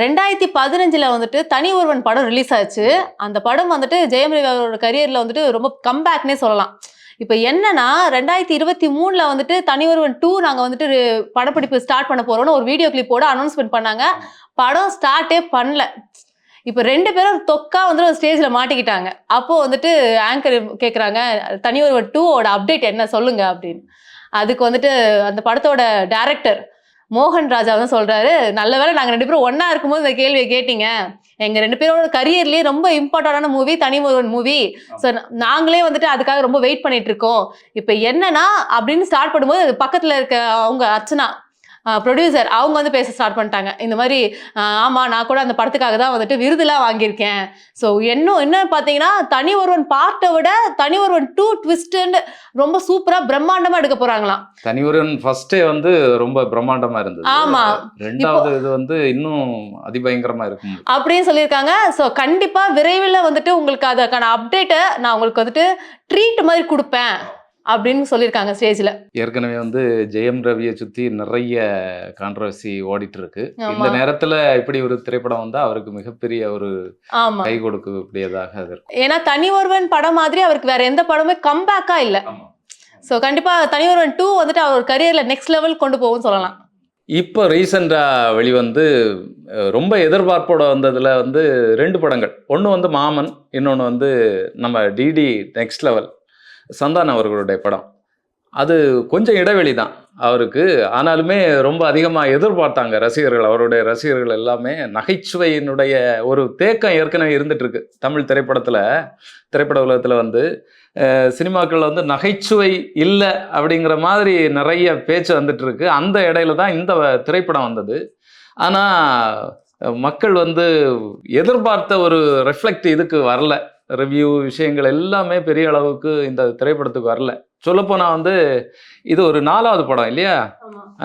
ரெண்டாயிரத்தி பதினஞ்சில் வந்துட்டு தனி ஒருவன் படம் ரிலீஸ் ஆச்சு. அந்த படம் வந்துட்டு ஜெயம் ரவி அவரோட கரியரில் வந்துட்டு ரொம்ப கம்பேக்னே சொல்லலாம். இப்போ என்னன்னா ரெண்டாயிரத்தி இருபத்தி மூணில் வந்துட்டு தனி ஒருவன் டூ நாங்கள் வந்துட்டு படப்பிடிப்பு ஸ்டார்ட் பண்ண போகிறோம்னு ஒரு வீடியோ கிளிப்போட அனௌன்ஸ்மெண்ட் பண்ணாங்க. படம் ஸ்டார்ட்டே பண்ணல. இப்போ ரெண்டு பேரும் தொக்கா வந்துட்டு ஒரு ஸ்டேஜில் மாட்டிக்கிட்டாங்க. அப்போது வந்துட்டு ஆங்கர் கேட்குறாங்க தனி ஒருவன் டூவோட அப்டேட் என்ன? சொல்லுங்க அப்படின்னு. அதுக்கு வந்துட்டு அந்த படத்தோட டேரக்டர் மோகன் ராஜா தான் சொல்றாரு நல்ல வேளை நாங்க ரெண்டு பேரும் ஒண்ணா இருக்கும்போது இந்த கேள்வியை கேட்டீங்க. எங்க ரெண்டு பேரோட கரியர்லயே ரொம்ப இம்பார்ட்டன்டான மூவி தனி ஒருவன் மூவி ஸோ நாங்களே வந்துட்டு அதுக்காக ரொம்ப வெயிட் பண்ணிட்டு இருக்கோம். இப்போ என்னன்னா அப்படின்னு ஸ்டார்ட் பண்ணும்போது பக்கத்துல இருக்க அவங்க அர்ச்சனா ப்ரொடியூசர் அவங்க வந்து பேச ஸ்டார்ட் பண்ணிட்டாங்க. இந்த மாதிரி ஆஹ் ஆமா நான் கூட அந்த படத்துக்காக தான் வந்துட்டு விருதுலாம் வாங்கியிருக்கேன். ஸோ இன்னும் என்ன பார்த்தீங்கன்னா தனி ஒருவன் பார்ட்டை விட தனி ஒருவன் டூ ட்விஸ்ட்னு ரொம்ப சூப்பரா பிரம்மாண்டமா எடுக்க போறாங்களாம். தனி ஒருவன் ஃபர்ஸ்டே வந்து ரொம்ப பிரம்மாண்டமா இருந்தது. ஆமா. ரெண்டாவது இது வந்து இன்னும் அதிபயங்கரமா இருக்கும். அப்படின்னு சொல்லியிருக்காங்க. ஸோ கண்டிப்பா விரைவில் வந்துட்டு உங்களுக்கு அதுக்கான அப்டேட்டை நான் உங்களுக்கு வந்துட்டு ட்ரீட் மாதிரி கொடுப்பேன். அப்படின்னு சொல்லியிருக்காங்க ஸ்டேஜ்ல. ஏற்கனவே வந்து ஜெயம் ரவியை சுத்தி நிறைய கான்ட்ரவர்சி ஓடிட்டு இருக்கு இந்த. நேரத்துல இப்படி ஒரு திரைப்படம் வந்தா அவருக்கு மிகப்பெரிய ஒரு கை கொடுக்கக்கூடியதாக இருக்கும். ஏன்னா தனி ஒருவன் படம் மாதிரி அவருக்கு வேற எந்த படமே கம்பேக்கா இல்ல. ஸோ கண்டிப்பா தனி ஒருவன் டூ வந்துட்டு அவர் கரியர்ல நெக்ஸ்ட் லெவல் கொண்டு போகும்னு சொல்லலாம். இப்போ ரீசெண்டாக வெளிவந்து ரொம்ப எதிர்பார்ப்போட வந்ததுல வந்து ரெண்டு படங்கள். ஒன்று வந்து மாமன் இன்னொன்று வந்து நம்ம டிடி நெக்ஸ்ட் லெவல் சந்தான அவர்களுடைய படம். அது கொஞ்சம் இடைவெளி தான் அவருக்கு. ஆனாலுமே ரொம்ப அதிகமாக எதிர்பார்த்தாங்க ரசிகர்கள். அவருடைய ரசிகர்கள் எல்லாமே நகைச்சுவையினுடைய ஒரு தேக்கம் ஏற்கனவே இருந்துட்டுருக்கு. தமிழ் திரைப்படத்தில் திரைப்பட உலகத்தில் வந்து சினிமாக்களில் வந்து நகைச்சுவை இல்லை அப்படிங்கிற மாதிரி நிறைய பேச்சு வந்துட்டுருக்கு. அந்த இடையில தான் இந்த திரைப்படம் வந்தது. ஆனால் மக்கள் வந்து எதிர்பார்த்த ஒரு ரெஃப்ளெக்ட் இதுக்கு வரல. ரிவ்யூ விஷயங்கள் எல்லாமே பெரிய அளவுக்கு இந்த திரைப்படத்துக்கு வரல. சொல்லப்போனால் வந்து இது ஒரு நாலாவது படம் இல்லையா?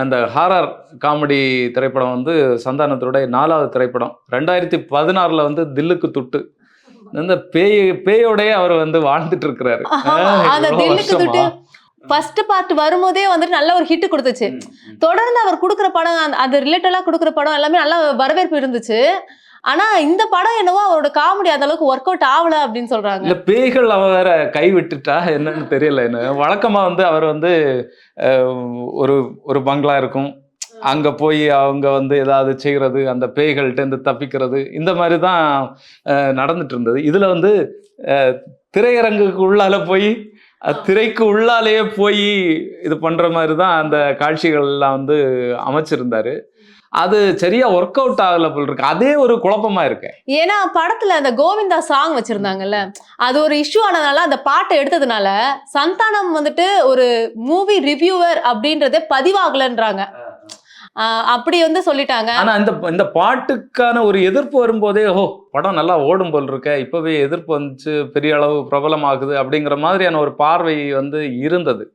அந்த ஹாரர் காமெடி திரைப்படம் வந்து சந்தானத்துடைய நாலாவது திரைப்படம். ரெண்டாயிரத்தி பதினாறில் வந்து தில்லுக்கு துட்டு. இந்த பேய் பேயோடய அவர் வந்து வாழ்ந்துட்டு இருக்கிறாரு. ஃபர்ஸ்ட் பார்ட் வரும்போதே வந்துட்டு நல்ல ஒரு ஹிட் கொடுத்துச்சு. தொடர்ந்து அவர் கொடுக்குற படம் அது ரிலேட்டடா கொடுக்குற படம் எல்லாமே நல்ல வரவேற்பு இருந்துச்சு. ஆனா இந்த படம் என்னவோ அவரோட காமெடி அந்த அளவுக்கு ஒர்க் அவுட் ஆகல அப்படின்னு சொல்றாங்க. இல்ல பேய்கள் அவ வேற கை விட்டுட்டா என்னன்னு தெரியல. என்ன வழக்கமா வந்து அவர் வந்து ஒரு ஒரு பங்களா இருக்கும். அங்க போய் அவங்க வந்து ஏதாவது செய்யறது அந்த பேய்கள்ட்ட இருந்து தப்பிக்கிறது இந்த மாதிரி தான் நடந்துட்டு இருந்தது. இதுல வந்து திரையரங்குக்கு உள்ளால போய் திரைக்கு உள்ளாலேயே போய் இது பண்ற மாதிரி தான் அந்த காட்சிகள் எல்லாம் வந்து அமைச்சிருந்தாரு. அது சரியா ஒர்க் அவுட் ஆகல போல் இருக்கு. அதே ஒரு குழப்பமா இருக்கு. ஏன்னா படத்துல அந்த கோவிந்தா சாங் வச்சிருந்தாங்கல்ல அது ஒரு இஷ்யூ ஆனதுனால அந்த பாட்டை எடுத்ததுனால சந்தானம் வந்துட்டு ஒரு மூவி ரிவ்யூவர் அப்படின்றதே பதிவாகலன்றாங்க. அப்படி வந்து சொல்லிட்டாங்க. ஆனா இந்த இந்த பாட்டுக்கான ஒரு எதிர்ப்பு வரும்போதே ஓ படம் நல்லா ஓடும் போல் இருக்க இப்பவே எதிர்ப்பு வந்துச்சு பெரிய அளவு பிரபலமாகுது அப்படிங்கிற மாதிரியான ஒரு பார்வை வந்து இருந்தது.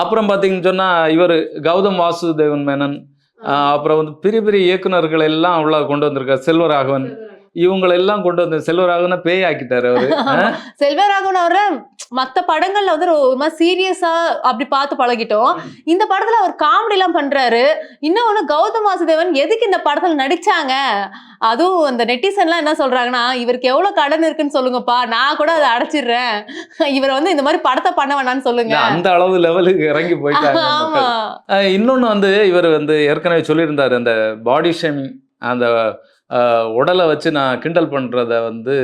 அப்புறம் பார்த்தீங்கன்னு சொன்னா இவர் கௌதம் வாசுதேவன் மேனன் அப்புறம் வந்து பெரிய பெரிய இயக்குனர்கள் எல்லாம் உள்ள கொண்டு வந்திருக்கார். செல்வராகவன். இவங்களெல்லாம் கொண்டு வந்து செல்வராகவனை பேய் ஆக்கிட்டாரு அவரு. செல்வராகவன் அவர மத்த படங்கள்ல வந்து ஒரு சீரியஸா அப்படி பார்த்து பழகிட்டோம். இந்த படத்துல அவர் காமெடி எல்லாம் பண்றாரு. இன்னொன்னு கௌதம் வாசுதேவன் எதுக்கு இந்த படத்துல நடிச்சாங்க? அதுவும் அந்த நெட்டிசன்லாம் என்ன சொல்றாங்கன்னா இவருக்கு எவ்வளவு கடன் இருக்குன்னு சொல்லுங்கப்பா. நான் கூட அதை அடைச்சிடுறேன். இவர் வந்து இந்த மாதிரி படத்தை பண்ண வேணாம்னு சொல்லுங்க. அந்த அளவு லெவலுக்கு இறங்கி போயிட்டாங்க இன்னொன்னு வந்து இவர் வந்து ஏற்கனவே சொல்லியிருந்தாரு அந்த பாடி ஷேமிங் அந்த உடலை வச்சு நான் கிண்டல் பண்றத வந்து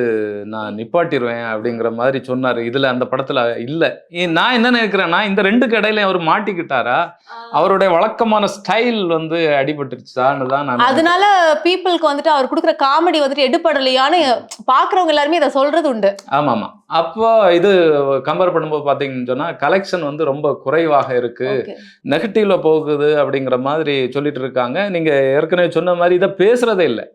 நான் நிப்பாட்டிடுவேன் அப்படிங்கிற மாதிரி சொன்னாரு. இதுல அந்த படத்துல இல்ல. நான் என்ன நினைக்கிறேன்னா இந்த ரெண்டுக்கு இடையில அவர் மாட்டிக்கிட்டாரா? அவருடைய வழக்கமான ஸ்டைல் வந்து அடிபட்டுருச்சான்னு தான் நான் அதனால பீப்புளுக்கு வந்துட்டு அவர் கொடுக்குற காமெடி வந்துட்டு எடுபடலையான்னு பாக்குறவங்க எல்லாருமே இதை சொல்றது உண்டு. ஆமா ஆமா அப்போ இது கம்பேர் பண்ணும்போது பாத்தீங்கன்னு சொன்னா கலெக்ஷன் வந்து ரொம்ப குறைவாக இருக்கு. Okay. நெகட்டிவ்ல போகுது அப்படிங்கிற மாதிரி சொல்லிட்டு இருக்காங்க. நீங்க ஏற்கனவே சொன்ன மாதிரி இதை பேசுறதே இல்லை.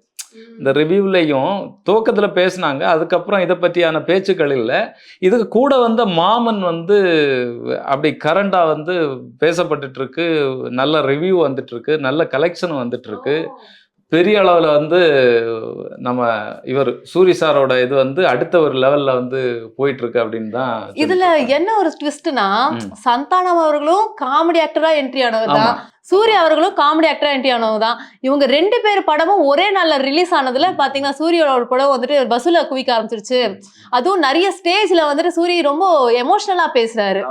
இந்த ரிவ்யூலையும் துவக்கத்துல பேசுனாங்க. அதுக்கப்புறம் இதை பற்றியான பேச்சுக்கள் இல்லை. இதுக்கு கூட வந்த மாமன் வந்து அப்படி கரண்டா வந்து பேசப்பட்டுட்டு இருக்கு நல்ல ரிவ்யூ வந்துட்டு இருக்கு நல்ல கலெக்ஷன் வந்துட்டு இருக்கு பெரிய அளவில் வந்து நம்ம இவர் சூரி சாரோட இது வந்து அடுத்த ஒரு லெவல்ல வந்து போயிட்டு இருக்கு அப்படின்னு தான் இதுல. என்ன ஒரு ட்விஸ்ட்னா. சந்தானம் அவர்களும் காமெடி ஆக்டரா என்ட்ரி ஆனவர் தான். சூர்யா அவர்களும் காமெடி ஆக்டரா என்ட்ரி ஆனவங்க தான் இவங்க ரெண்டு பேர் படமும் ஒரே நாள்ல ரிலீஸ் ஆனதுல பாத்தீங்கன்னா சூரியோட படம் வந்துட்டு பஸ்ஸுல குவிக்க ஆரம்பிச்சிருச்சு. அதுவும் நிறைய ஸ்டேஜ்ல வந்துட்டு சூரிய ரொம்ப எமோஷனலா பேசுறாரு.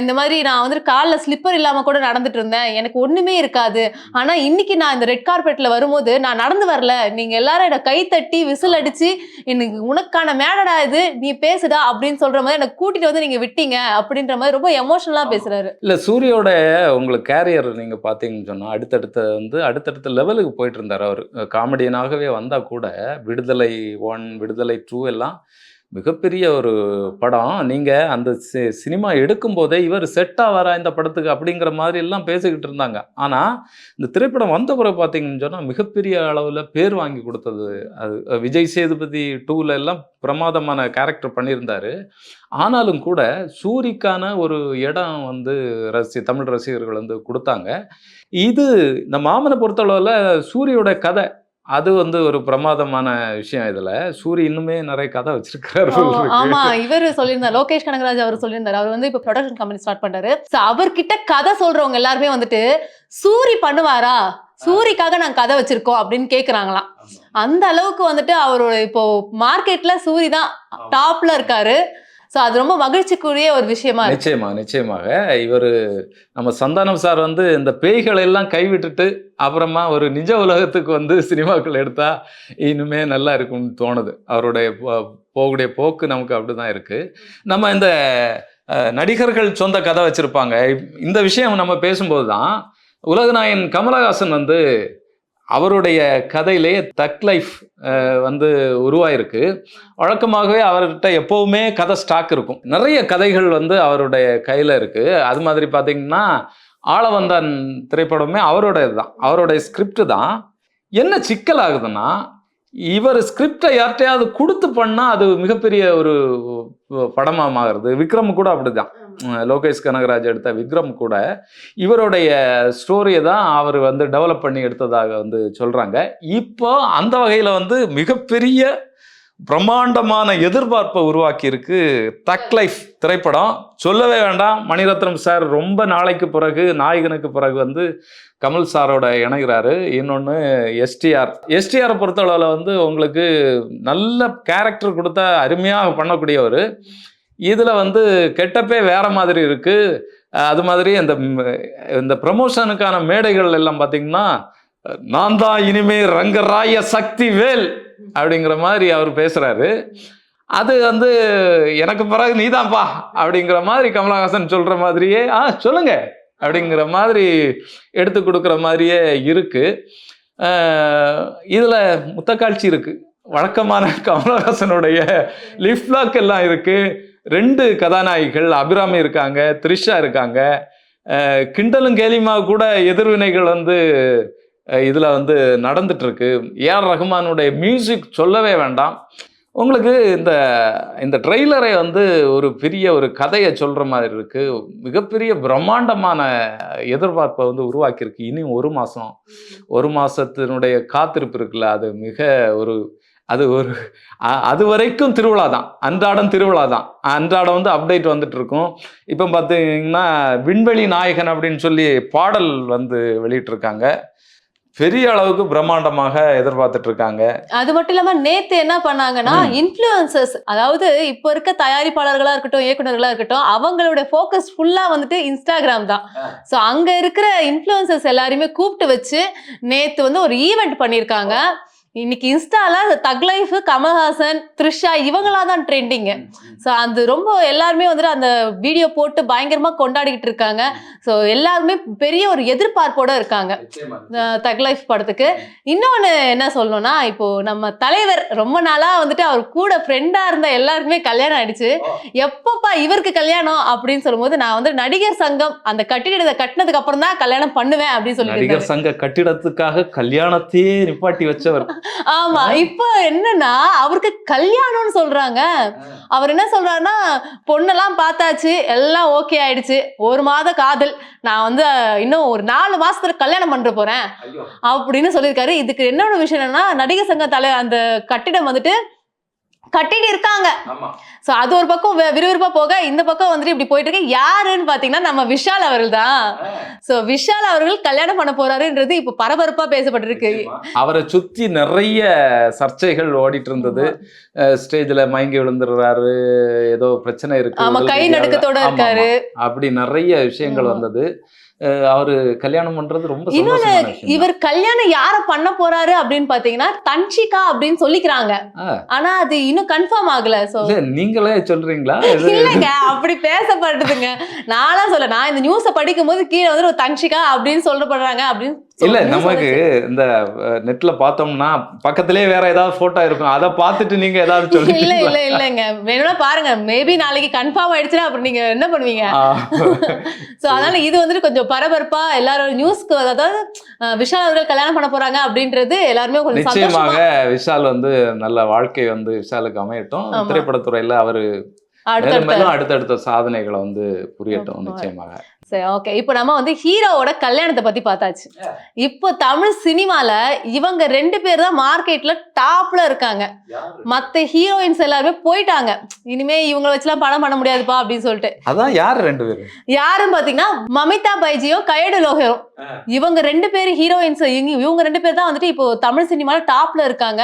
இந்த மாதிரி நான் வந்துட்டு காலில் ஸ்லிப்பர் இல்லாம கூட நடந்துட்டு இருந்தேன். எனக்கு ஒண்ணுமே இருக்காது. ஆனா இன்னைக்கு நான் இந்த ரெட் கார்பெட்ல வரும்போது நான் நடந்து வரல. நீங்க எல்லாரும் என்ன கை தட்டி விசில் அடிச்சு எனக்கு உனக்கான மேடடா இது. நீ பேசுடா அப்படின்னு சொல்ற மாதிரி எனக்கு கூட்டிட்டு வந்து நீங்க விட்டீங்க அப்படின்ற மாதிரி ரொம்ப எமோஷனலா பேசுறாரு. இல்லை சூரியோட உங்களுக்கு கேரியர் நீங்கள் பார்த்தீங்கன்னு சொன்னால் அடுத்தடுத்த வந்து அடுத்தடுத்த லெவலுக்கு போயிட்டு இருந்தார் அவர். காமெடியனாகவே வந்தால் கூட விடுதலை ஒன் விடுதலை டூ எல்லாம் மிகப்பெரிய ஒரு படம். நீங்கள் அந்த சி- சினிமா எடுக்கும்போதே இவர் செட்டாக வர இந்த படத்துக்கு அப்படிங்கிற மாதிரி எல்லாம் பேசிக்கிட்டு இருந்தாங்க. ஆனால் இந்த திரைப்படம் வந்த பிறகு பார்த்தீங்கன்னு சொன்னால் மிகப்பெரிய அளவில் பேர் வாங்கி கொடுத்தது. அது விஜய் சேதுபதி டூவில் எல்லாம் பிரமாதமான கேரக்டர் பண்ணியிருந்தாரு. ஆனாலும் கூட சூரிக்கான ஒரு இடம் வந்து ரசி தமிழ் ரசிகர்கள் வந்து கொடுத்தாங்க. இது இந்த மாமனை பொறுத்தளவில் சூரியோட கதை. அது வந்து ஒரு பிரமாதமான விஷயம் இதுல. சூரி இன்னுமே நிறைய கதை வச்சிருக்காரு ஆமா இவர் சொல்லியிருந்தார். லோகேஷ் கனகராஜ் அவர் சொல்லியிருந்தாரு. அவர் வந்து இப்ப ப்ரொடக்ஷன் கம்பெனி ஸ்டார்ட் பண்றாரு. அவர்கிட்ட கதை சொல்றவங்க எல்லாருமே வந்துட்டு சூரி பண்ணுவாரா? சூரிக்காக நாங்க கதை வச்சிருக்கோம் அப்படின்னு கேக்குறாங்களாம். அந்த அளவுக்கு வந்துட்டு அவரோட இப்போ மார்க்கெட்ல சூரி தான் டாப்ல இருக்காரு. ஸோ அது ரொம்ப மகிழ்ச்சிக்குரிய ஒரு விஷயமா நிச்சயமா நிச்சயமாக. இவர் நம்ம சந்தானம் சார் வந்து இந்த பேய்களை எல்லாம் கைவிட்டுட்டு அப்புறமா ஒரு நிஜ உலகத்துக்கு வந்து சினிமாக்கள் எடுத்தா இன்னுமே நல்லா இருக்கும்னு தோணுது. அவருடைய போகக்கூடிய போக்கு நமக்கு அப்படிதான் இருக்கு. நம்ம இந்த நடிகர்கள் சொந்த கதை வச்சிருப்பாங்க. இந்த விஷயம் நம்ம பேசும்போது தான் உலகநாயகன் கமலஹாசன் வந்து அவருடைய கதையிலே தக் லைஃப் வந்து உருவாயிருக்கு. வழக்கமாகவே அவர்கிட்ட எப்போவுமே கதை ஸ்டாக் இருக்கும். நிறைய கதைகள் வந்து அவருடைய கையில் இருக்குது அது மாதிரி பார்த்தீங்கன்னா ஆளவந்தான் திரைப்படமே அவருடையது தான். அவருடைய ஸ்கிரிப்ட் தான். என்ன சிக்கல் ஆகுதுன்னா இவர் ஸ்கிரிப்டை யார்கிட்டயாவது கொடுத்து பண்ணால் அது மிகப்பெரிய ஒரு படமாக மாறுது விக்ரம் கூட அப்படி தான் லோகேஷ் கனகராஜ் எடுத்த விக்ரம் கூட இவருடைய ஸ்டோரியை தான் அவர் வந்து டெவலப் பண்ணி எடுத்ததாக வந்து சொல்கிறாங்க இப்போ அந்த வகையில் வந்து மிகப்பெரிய பிரம்மாண்டமான எதிர்பார்ப்பை உருவாக்கியிருக்கு தக் லைஃப் திரைப்படம். சொல்லவே வேண்டாம். மணிரத்னம் சார் ரொம்ப நாளைக்கு பிறகு நாயகனுக்கு பிறகு வந்து கமல் சாரோட இணைகிறாரு. இன்னொன்று எஸ்டிஆர் எஸ்டிஆரை பொறுத்தளவில் வந்து உங்களுக்கு நல்ல கேரக்டர் கொடுத்தா அருமையாக பண்ணக்கூடியவர். இதில் வந்து கெட்டப்பே வேற மாதிரி இருக்கு. அது மாதிரி இந்த இந்த ப்ரமோஷனுக்கான மேடைகள் எல்லாம் பார்த்தீங்கன்னா நான் தான் இனிமே ரங்கராய சக்தி வேல் அப்படிங்கிற மாதிரி அவர் பேசுறாரு. அது வந்து எனக்கு பிறகு நீதான்ப்பா அப்படிங்கிற மாதிரி கமலஹாசன் சொல்ற மாதிரியே ஆ சொல்லுங்க அப்படிங்கிற மாதிரி எடுத்து கொடுக்குற மாதிரியே இருக்கு. இதில் முத்தக்காட்சி இருக்கு. வழக்கமான கமலஹாசனுடைய லிஃப்லாக் எல்லாம் இருக்குது ரெண்டு கதாநாயகிகள் அபிராமி இருக்காங்க த்ரிஷா இருக்காங்க. கிண்டலும் கேலிமா கூட எதிர்வினைகள் வந்து இதில் வந்து நடந்துட்டுருக்கு. ஏஆர் ரஹ்மானுடைய மியூசிக் சொல்லவே வேண்டாம். உங்களுக்கு இந்த இந்த ட்ரெய்லரை வந்து ஒரு பெரிய ஒரு கதையை சொல்கிற மாதிரி இருக்குது மிகப்பெரிய பிரம்மாண்டமான எதிர்பார்ப்பை வந்து உருவாக்கியிருக்கு. இனி ஒரு மாதம் ஒரு மாசத்தினுடைய காத்திருப்பு இருக்குல்ல அது மிக ஒரு அது ஒரு அது வரைக்கும் திருவிழா தான். அன்றாடம் திருவிழா தான். அன்றாடம் வந்து அப்டேட் வந்துட்டு இருக்கும். இப்போ பார்த்தீங்கன்னா விண்வெளி நாயகன் அப்படின்னு சொல்லி பாடல் வந்து வெளியிட்டிருக்காங்க. பெரிய அளவுக்கு பிரம்மாண்டமாக எதிர்பார்த்துட்டு இருக்காங்க. அது மட்டும் இல்லாம நேத்து என்ன பண்ணாங்கன்னா இன்ஃப்ளூயன்சஸ் அதாவது இப்போ இருக்க தயாரிப்பாளர்களா இருக்கட்டும் இயக்குனர்களா இருக்கட்டும் அவங்களோட ஃபோக்கஸ் ஃபுல்லா வந்துட்டு இன்ஸ்டாகிராம் தான். ஸோ அங்க இருக்கிற இன்ஃப்ளூயன்சஸ் எல்லாரையுமே கூப்பிட்டு வச்சு நேத்து வந்து ஒரு ஈவெண்ட் பண்ணியிருக்காங்க. இன்னைக்கு இன்ஸ்டால தக் லைஃப் கமல்ஹாசன் த்ரிஷா இவங்களா தான் ட்ரெண்டிங்கு ஸோ அது ரொம்ப எல்லாருமே வந்துட்டு அந்த வீடியோ போட்டு பயங்கரமா கொண்டாடிக்கிட்டு இருக்காங்க. ஸோ எல்லாருமே பெரிய ஒரு எதிர்பார்ப்போட இருக்காங்க. தக் லைஃப் படத்துக்கு. இன்னொன்று என்ன சொல்லணும்னா இப்போ நம்ம தலைவர் ரொம்ப நாளா வந்துட்டு அவர் கூட ஃப்ரெண்டா இருந்த எல்லாருக்குமே கல்யாணம் ஆயிடுச்சு. எப்பப்பா இவருக்கு கல்யாணம் அப்படின்னு சொல்லும்போது நான் வந்து நடிகர் சங்கம் அந்த கட்டிடத்தை கட்டினதுக்கு அப்புறம் தான் கல்யாணம் பண்ணுவேன் அப்படின்னு சொல்லிட்டு நடிகர் சங்க கட்டிடத்துக்காக கல்யாணத்தையே நிப்பாட்டி வச்சவர். ஆமா இப்போ என்னன்னா அவருக்கு கல்யாணம்னு சொல்றாங்க. அவர் என்ன சொல்றாருன்னா பொண்ணெல்லாம் பார்த்தாச்சு எல்லாம் ஓகே ஆயிடுச்சு. ஒரு மாத காதல். நான் வந்து இன்னும் ஒரு நாலு மாசத்துல கல்யாணம் பண்ற போறேன். அப்படின்னு சொல்லியிருக்காரு. இதுக்கு என்ன ஒரு விஷயம் என்னன்னா நடிகர் சங்க தலை அந்த கட்டிடம் வந்துட்டு கட்டிட்டு இருக்காங்க. ஆமா. சோ அது ஒரு பக்கம் வி- விறுவிறுப்பா போக இந்த பக்கம் வந்துட்டு இப்படி போயிட்டு இருக்கு. யாருன்னு பாத்தீங்கன்னா நம்ம விஷால் அவர்கள் தான் சோ விஷால் அவர்கள் கல்யாணம் பண்ண போறாருன்றது இப்ப பரபரப்பா பேசப்பட்டிருக்கு. அவரை சுத்தி நிறைய சர்ச்சைகள் ஓடிட்டு இருந்தது. ஸ்டேஜ்ல மயங்கி விழுந்துடுறாரு. ஏதோ பிரச்சனை இருக்கு. ஆமா கை. நடுக்கத்தோட இருக்காரு. அப்படி நிறைய விஷயங்கள். வந்தது. அவரு கல்யாணம் பண்றது ரொம்ப இன்னொன்னு. இவர் கல்யாணம் யார பண்ண போறாரு அப்படின்னு பாத்தீங்கன்னா தன்ஷிகா அப்படின்னு சொல்லிக்கிறாங்க. ஆனா அது இன்னும் கன்ஃபார்ம் ஆகல சோ நீங்களே சொல்றீங்களா இல்லைங்க அப்படி பேசப்படுதுங்க நானா சொல்ல நான் இந்த நியூஸ படிக்கும் போது கீழே வந்து ஒரு தன்ஷிகா அப்படின்னு சொல்லப்படுறாங்க அப்படின்னு இல்ல நமக்கு. இந்த நெட்ல பார்த்தோம்னா பக்கத்திலே வேற ஏதாவது போட்டோ இருக்கும் அதை பார்த்துட்டு நீங்க ஏதாவது இல்ல சொல்லுவீங்களா? இல்ல இல்லங்க வேணும்னா பாருங்க மேபி நாளைக்கு கன்ஃபார்ம் ஆயிடுச்சுன்னா அப்புறம் நீங்க என்ன பண்ணுவீங்க. சோ அதனால இது வந்துட்டு கொஞ்சம் பரபரப்பா எல்லாரும் நியூஸ்க்கு அதாவது விஷால் அவர்கள் கல்யாணம் பண்ண போறாங்க அப்படின்றது எல்லாருமே கொஞ்சம் நிச்சயமாக விஷால் வந்து நல்ல வாழ்க்கை வந்து விஷாலுக்கு அமையட்டும். திரைப்படத்துறையில அவரு அடுத்தடுத்த சாதனைகளை வந்து புரியட்டும். நிச்சயமாக சரி ஓகே இப்போ நம்ம வந்து ஹீரோவோட கல்யாணத்தை பத்தி பார்த்தாச்சு. இப்போ தமிழ் சினிமால இவங்க ரெண்டு பேர் தான் மார்க்கெட்ல டாப்ல இருக்காங்க. மத்த ஹீரோயின்ஸ் எல்லாருமே போயிட்டாங்க. இனிமே இவங்கள வச்சுலாம் படம் பண்ண முடியாதுப்பா அப்படின்னு சொல்லிட்டு. அதான் யார் ரெண்டு பேரும் யாருன்னு பாத்தீங்கன்னா மமிதா பைஜியும் கயடு லோகரும் இவங்க ரெண்டு பேரும் ஹீரோயின்ஸ் இவங்க ரெண்டு பேர் தான் வந்துட்டு இப்போ தமிழ் சினிமால டாப்ல இருக்காங்க.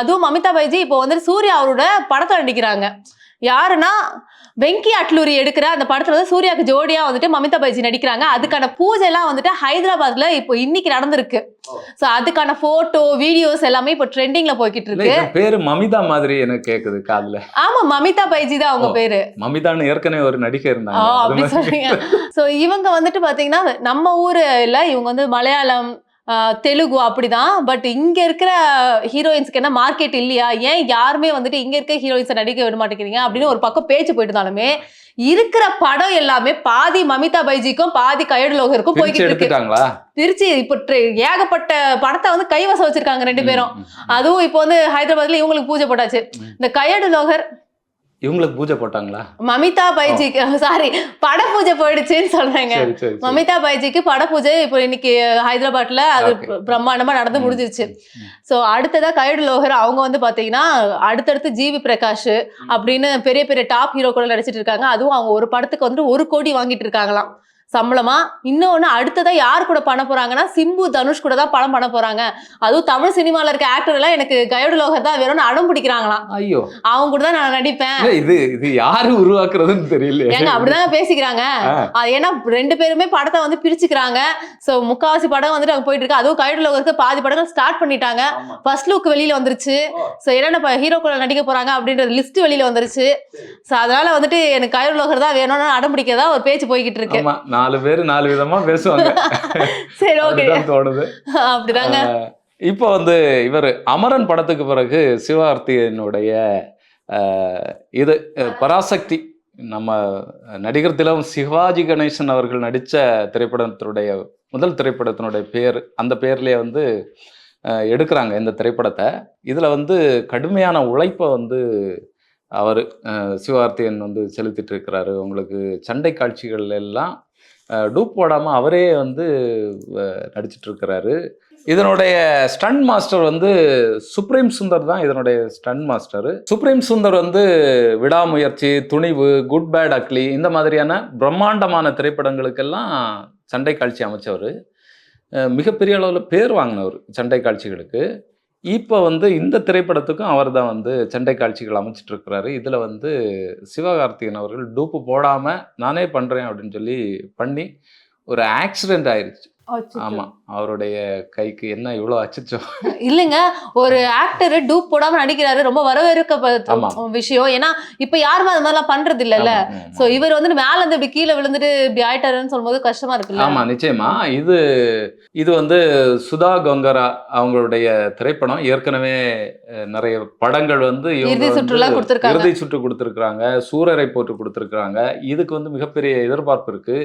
அதுவும் மமிதா பைஜி இப்போ வந்துட்டு சூர்யா அவரோட படத்தை நடிக்கிறாங்க. யாருன்னா வெங்கி அட்லூரி எடுக்கிற அந்த படத்துல வந்து சூர்யாக்கு ஜோடியா வந்துட்டு மமிதா பைஜி நடிக்கிறாங்க. அதுக்கான பூஜை எல்லாம் வந்துட்டு ஹைதராபாத்ல இப்போ இன்னைக்கு நடந்திருக்கு. சோ அதுக்கான போட்டோ வீடியோஸ் எல்லாமே இப்போ ட்ரெண்டிங்ல போய்கிட்டு இருக்கு. பேரு மமிதா மாதிரி எனக்கு கேக்குது காதுல. ஆமா மமிதா பைஜி தான் அவங்க. பேரு. மமிதான்னு ஏற்கனவே ஒரு நடிகை இருந்தாங்க. அப்படி. சொல்றீங்க. சோ இவங்க வந்துட்டு பாத்தீங்கன்னா நம்ம ஊரு இல்ல இவங்க வந்து மலையாளம் தெலுங்கு அப்படிதான். பட் இங்க இருக்கிற ஹீரோயின்ஸ்க்கு என்ன மார்க்கெட் இல்லையா? ஏன் யாருமே வந்துட்டு இங்க இருக்க ஹீரோயின்ஸை நடிக்க விட மாட்டேங்கிறீங்க? அப்படின்னு ஒரு பக்கம் பேச்சு போயிட்டு இருந்தாலுமே இருக்கிற படம் எல்லாமே பாதி மமிதா பைஜிக்கும் பாதி கயடு லோகருக்கும் போய்கிட்டு இருக்கு. திருச்சி இப்போ ஏகப்பட்ட படத்தை வந்து கைவசம் வச்சிருக்காங்க ரெண்டு பேரும். அதுவும் இப்போ வந்து ஹைதராபாத்ல இவங்களுக்கு பூஜை போட்டாச்சு. இந்த கயடு லோகர் இவங்களுக்கு பூஜை போட்டாங்களா? மமிதா பைஜிக்கு சாரி பட பூஜை போயிடுச்சுன்னு சொல்றேங்க. மமிதா பைஜிக்கு பட பூஜை இப்போ இன்னைக்கு ஹைதராபாத்ல அது. பிரம்மாண்டமா நடந்து முடிஞ்சிருச்சு. சோ அடுத்ததா கைடு லோகர் அவங்க வந்து பாத்தீங்கன்னா அடுத்தடுத்து ஜிவி பிரகாஷ் அப்படின்னு பெரிய பெரிய டாப் ஹீரோ கூட நடிச்சிட்டு இருக்காங்க. அதுவும் அவங்க ஒரு படத்துக்கு வந்து ஒரு கோடி வாங்கிட்டு இருக்காங்களாம். சம்பளமா? இன்னொன்னு அடுத்ததா யார் கூட பண்ண போறாங்கன்னா சிம்பு தனுஷ் கூட தான் படம் பண்ண போறாங்க. அதுவும் தமிழ் சினிமால இருக்க ஆக்டர் எல்லாம் எனக்கு கைடு லோகர் தான் வேணும்னு அடம் பிடிக்கிறாங்களாம். ஐயோ. அவங்க கூட தான் நான் நடிப்பேன். இது இது யாரு உருவாக்குறதுன்னு தெரியல ஏங்க அப்படிதான் பேசிக்கிறாங்க. ஏன்னா ரெண்டு பேருமே படத்தை வந்து பிரிச்சுக்கிறாங்க. சோ முக்காவாசி படம் வந்துட்டு அங்க போயிட்டு இருக்கு. அதுவும் கைடுல இருக்க பாதி படங்கள் ஸ்டார்ட் பண்ணிட்டாங்க. ஃபர்ஸ்ட் லுக் வெளியில வந்துருச்சு. சோ என்னென்ன ஹீரோக்குள்ள நடிக்க போறாங்க அப்படின்ற லிஸ்ட் வெளியில வந்துருச்சு. சோ அதனால வந்துட்டு எனக்கு கைடு லோகர் தான் வேணும்னு அடம் பிடிக்கிறதா ஒரு பேச்சு போய்கிட்டு இருக்கு. நாலு பேர் நாலு விதமா பேசுவாங்க. சரி ஓகே தோணுது. அப்படிதாங்க. இப்போ வந்து இவர் அமரன் படத்துக்கு பிறகு சிவகார்த்திகேயனுடைய ஆஹ் இது பராசக்தி நம்ம நடிகர் திலகம் சிவாஜி கணேசன் அவர்கள் நடித்த திரைப்படத்தினுடைய முதல் திரைப்படத்தினுடைய பேர் அந்த பேர்லயே வந்து எடுக்கிறாங்க இந்த திரைப்படத்தை. இதில் வந்து கடுமையான உழைப்பை வந்து அவர் சிவகார்த்திகேயன் வந்து செலுத்திட்டு இருக்கிறாரு. உங்களுக்கு சண்டை காட்சிகள் எல்லாம் டூப் போடாமல் அவரே வந்து அஹ், நடிச்சிட்டு இருக்கிறாரு இதனுடைய ஸ்டன் மாஸ்டர் வந்து சுப்ரீம் சுந்தர் தான் இதனுடைய ஸ்டன் மாஸ்டர். சுப்ரீம் சுந்தர் வந்து விடாமுயற்சி துணிவு குட் பேட் அக்லி இந்த மாதிரியான பிரம்மாண்டமான திரைப்படங்களுக்கெல்லாம் சண்டை காட்சி அமைச்சவர். மிகப்பெரிய அளவில் பேர் வாங்கினவர் சண்டை காட்சிகளுக்கு. இப்போ வந்து இந்த திரைப்படத்துக்கும் அவர் தான் வந்து சண்டை காட்சிகள் அமைச்சிட்டு இருக்கிறாரு இதில் வந்து சிவகார்த்திகேயன் அவர்கள் டூப்பு போடாமல் நானே பண்ணுறேன் அப்படின்னு சொல்லி பண்ணி ஒரு ஆக்சிடென்ட் ஆயிருச்சு. ஆமா. அவருடைய கைக்கு என்ன இவ்வளோ அச்சச்சோ? இல்லைங்க ஒரு ஆக்டர் டூப் போடாம நடிக்கிறாரு ரொம்ப. வரவேற்க விஷயம். ஏன்னா இப்ப யாருமே அது மாதிரிலாம் பண்றது இல்லல்ல. சோ இவர் வந்து மேல இருந்து இப்படி கீழே விழுந்துட்டு இப்படி ஆயிட்டாருன்னு சொல்லும்போது கஷ்டமா இருக்குல்ல? ஆமா நிச்சயமா. இது இது வந்து சுதா கங்கரா அவங்களுடைய திரைப்படம். ஏற்கனவே நிறைய படங்கள் வந்து இறுதி சுற்றுலா கொடுத்திருக்காங்க. இறுதி சுற்று கொடுத்துருக்காங்க சூரரை போட்டு கொடுத்துருக்காங்க இதுக்கு வந்து மிகப்பெரிய எதிர்பார்ப்பு இருக்கு.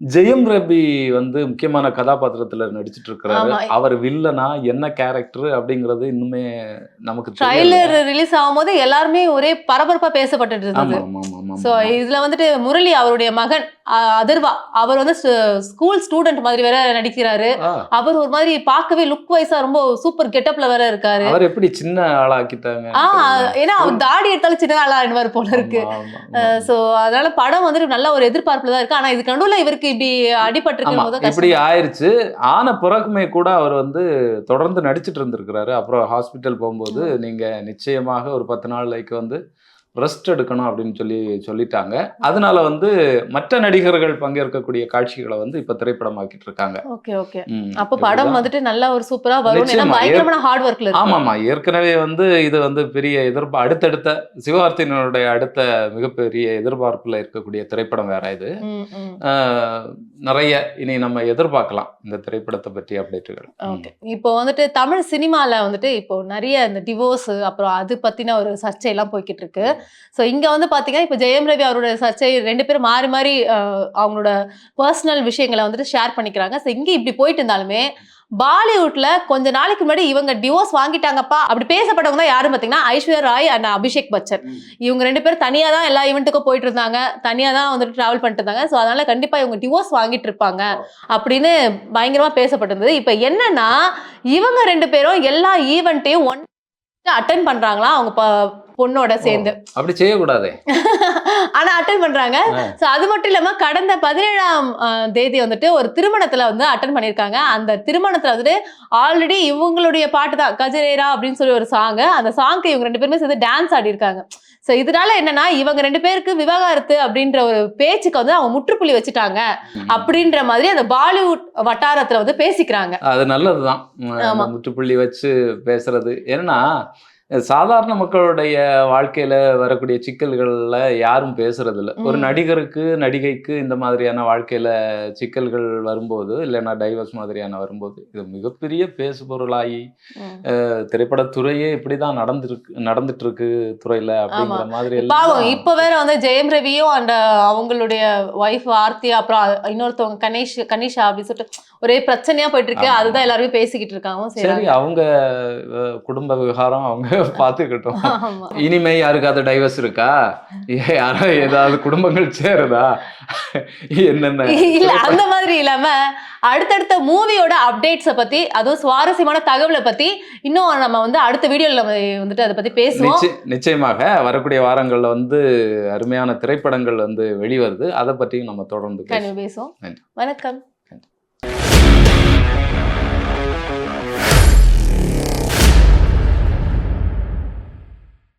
ஜெயம் ரவி வந்து முக்கியமான கதை கதாபாத்திரத்துல நடிச்சிட்டு இருக்கிறாரு. அவர் வில்லனா என்ன கேரக்டர் அப்படிங்கறது இன்னுமே நமக்கு. ட்ரைலர் ரிலீஸ் ஆகும்போது எல்லாருமே ஒரே பரபரப்பா பேசப்பட்டுட்டு ஆமா இருந்தது சோ இதுல வந்துட்டு முரளி அவருடைய மகன் அதிர்வா அவர் வந்து ஸ்கூல் ஸ்டூடெண்ட் மாதிரி வேற நடிக்கிறாரு. அவர் ஒரு மாதிரி பார்க்கவே லுக் வைஸா ரொம்ப சூப்பர் கெட்டப்ல வேற இருக்காரு. அவர் எப்படி சின்ன ஆளாக்கிட்டாங்க ஏன்னா அவர் தாடி எடுத்தாலும் சின்ன ஆளா ஆயிடுவார் போல இருக்கு. சோ அதனால படம் வந்துட்டு நல்ல ஒரு எதிர்பார்ப்புல தான் இருக்கு. ஆனா இதுக்கு நடுவுல இவருக்கு இப்படி அடிபட்டு ஆமா இருக்கும் போது இப்படி ஆயிருச்சு. ஆன பிறகுமே கூட அவர் வந்து தொடர்ந்து நடிச்சிட்டு இருந்திருக்கிறாரு. அப்புறம் ஹாஸ்பிட்டல் போகும்போது நீங்க நிச்சயமாக ஒரு பத்து நாளைக்கு வந்து ரெஸ்ட் எடுக்கணும் அப்படின்னு சொல்லி சொல்லிட்டாங்க. அதனால வந்து மற்ற நடிகர்கள் பங்கேற்கக்கூடிய காட்சிகளை வந்து இப்ப திரைப்படமாக்கிட்டு இருக்காங்க. Okay okay. அப்ப படம். வந்துட்டு நல்ல ஒரு சூப்பரா வரும். ஹார்ட் ஒர்க்ல இருக்கு. ஆமாமா ஏற்கனவே வந்து இது வந்து பெரிய எதிர்ப்பு அடுத்தடுத்த சிவகார்த்திகனுடைய அடுத்த மிகப்பெரிய எதிர்பார்ப்புல இருக்கக்கூடிய திரைப்படம் வேற இது. நிறைய இனி நம்ம எதிர்பார்க்கலாம் இந்த திரைப்படத்தை பற்றி அப்டேட்டுகள் இப்போ வந்துட்டு தமிழ் சினிமால வந்துட்டு இப்போ நிறைய இந்த டிவோர்ஸ் அப்புறம் அது பத்தின ஒரு சர்ச்சை எல்லாம் போய்கிட்டு இருக்கு. ஸோ இங்க வந்து பாத்தீங்கன்னா இப்போ ஜெயம் ரவி அவரோட சர்ச்சை ரெண்டு பேரும் மாறி மாறி அவங்களோட பர்சனல் விஷயங்களை வந்துட்டு ஷேர் பண்ணிக்கிறாங்க. ஸோ இங்க இப்படி போயிட்டு இருந்தாலுமே பாலிவுட்ல கொஞ்ச நாளைக்கு முன்னாடி இவங்க டிவோர்ஸ் வாங்கிட்டாங்கப்பா அப்படி பேசப்பட்டவங்க தான் யாரும் பாத்தீங்கன்னா ஐஸ்வர்யா ராய் அண்ட் அபிஷேக் பச்சன். இவங்க ரெண்டு பேரும் தனியா தான் எல்லா ஈவெண்ட்டுக்கும் போயிட்டு இருந்தாங்க. தனியா தான் வந்துட்டு டிராவல் பண்ணிட்டு இருந்தாங்க. ஸோ அதனால கண்டிப்பா இவங்க டிவோர்ஸ் வாங்கிட்டு இருப்பாங்க அப்படின்னு பயங்கரமா பேசப்பட்டிருந்தது. இப்போ என்னன்னா இவங்க ரெண்டு பேரும் எல்லா ஈவெண்ட்டையும் ஒன் அட்டன் பண்றாங்களா? அவங்க பொண்ணோட சேர்ந்து. அப்படி செய்யக்கூடாதே. ஆனா அட்டன் பண்றாங்க. சோ அது மட்டும் இல்லாம கடந்த பதினேழாம் தேதி வந்துட்டு ஒரு திருமணத்துல வந்து அட்டன் பண்ணிருக்காங்க அந்த திருமணத்துல வந்துட்டு ஆல்ரெடி இவங்களுடைய பாட்டு தான் கஜரேரா அப்படின்னு சொல்லி ஒரு சாங் அந்த சாங்க்கு இவங்க ரெண்டு பேருமே சேர்ந்து டான்ஸ் ஆடி இருக்காங்க சோ இதனால என்னன்னா இவங்க ரெண்டு பேருக்கு விவாகரத்து அப்படின்ற ஒரு பேச்சுக்கு வந்து அவங்க முற்றுப்புள்ளி வச்சுட்டாங்க. அப்படின்ற மாதிரி அந்த பாலிவுட் வட்டாரத்துல வந்து பேசிக்கிறாங்க. அது நல்லதுதான். முற்றுப்புள்ளி வச்சு பேசுறது. ஏன்னா சாதாரண மக்களுடைய வாழ்க்கையில வரக்கூடிய சிக்கல்கள்ல யாரும் பேசுறது இல்ல ஒரு. நடிகருக்கு நடிகைக்கு இந்த மாதிரியான வாழ்க்கையில சிக்கல்கள் வரும்போது இல்லைன்னா டைவர்ஸ் மாதிரியான வரும்போது இது மிகப்பெரிய பேசுபொருளாகி. திரைப்படத்துறையே இப்படிதான் நடந்துருக்கு நடந்துட்டு இருக்கு துறையில அப்படிங்கிற மாதிரி பாவம் இப்ப வேற வந்து ஜெயம் ரவியும் அந்த அவங்களுடைய ஒய்ஃப் ஆர்த்தி அப்புறம் இன்னொருத்தவங்க கணேஷ் கணேஷா அப்படின்னு சொல்லிட்டு ஒரே பிரச்சனையா போயிட்டு இருக்கு. அதுதான் எல்லாருமே பேசிக்கிட்டு இருக்காங்க சரி அவங்க குடும்ப விவகாரம் அவங்க பாத்துக்கிட்டோம் ஆமா. இனிமே யாருக்காவது டைவர்ஸ் இருக்கா? யாரோ ஏதாவது குடும்பங்கள் சேருதா? என்னென்ன? இல்ல அந்த மாதிரி இல்லாம அடுத்தடுத்த மூவியோட அப்டேட்ஸை பத்தி அதுவும் சுவாரஸ்யமான தகவலை பத்தி இன்னும் நம்ம வந்து அடுத்த வீடியோல வந்துட்டு அதை பத்தி பேசுவோம். நிச்சய- நிச்சயமாக வரக்கூடிய வாரங்கள்ல வந்து அருமையான திரைப்படங்கள் வந்து வெளிவருது. அதை பற்றியும் நம்ம தொடர்ந்து பேசுவோம். வணக்கம்.